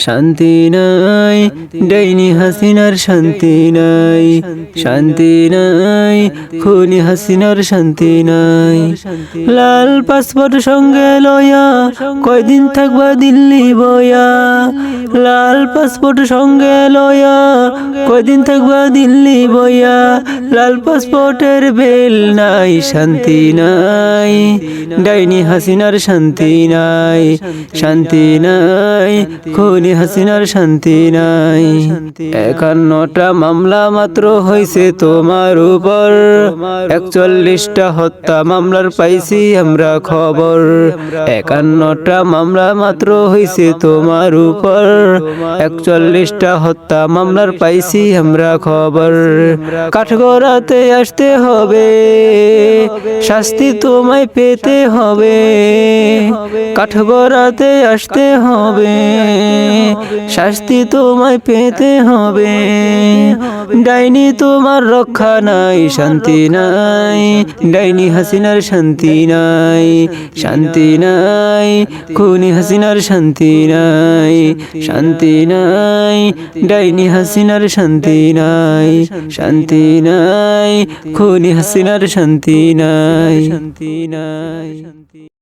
শান্তি নাই। ডাইনি হাসিনার শান্তি নাই। শান্তি নাই। খুনি হাসিনার শান্তি নাই। লাল পাসপোর্ট সঙ্গে লয়া কয়দিন থাকবা দিল্লি বয়া। লাল পাসপোর্ট সঙ্গে লয়া কয়দিন থাকবা দিল্লি বয়া। লাল পাসপোর্টের বেল নাই, শান্তি নাই। ডাইনি হাসিনার শান্তি নাই। শান্তি নাই। খুনি হাসিনার শান্তি নাই। একান্নটা মামলা মাত্র হয়েছে তোমার উপর। একচল্লিশটা হত্যা মামলার পাইছি আমরা খবর। একান্নটা মামলা মাত্র হয়েছে তোমার উপর। একচল্লিশটা হত্যা মামলার পাইছি আমরা খবর। কাঠগড়াতে আসতে হবে। শাস্তি তোমায় পেতে হবে। কাঠগড়াতে আসতে হবে। শাস্তি তোমায় পেতে হবে। ডাইনি তোমার রক্ষা নাই, শান্তি নাই। ডাইনি হাসিনার শান্তি নাই শান্তি নাই। খুনি হাসিনার শান্তি নাই শান্তি নাই। ডাইনি হাসিনার শান্তি নাই শান্তি নাই। খুনি হাসিনার শান্তি নাই শান্তি নাই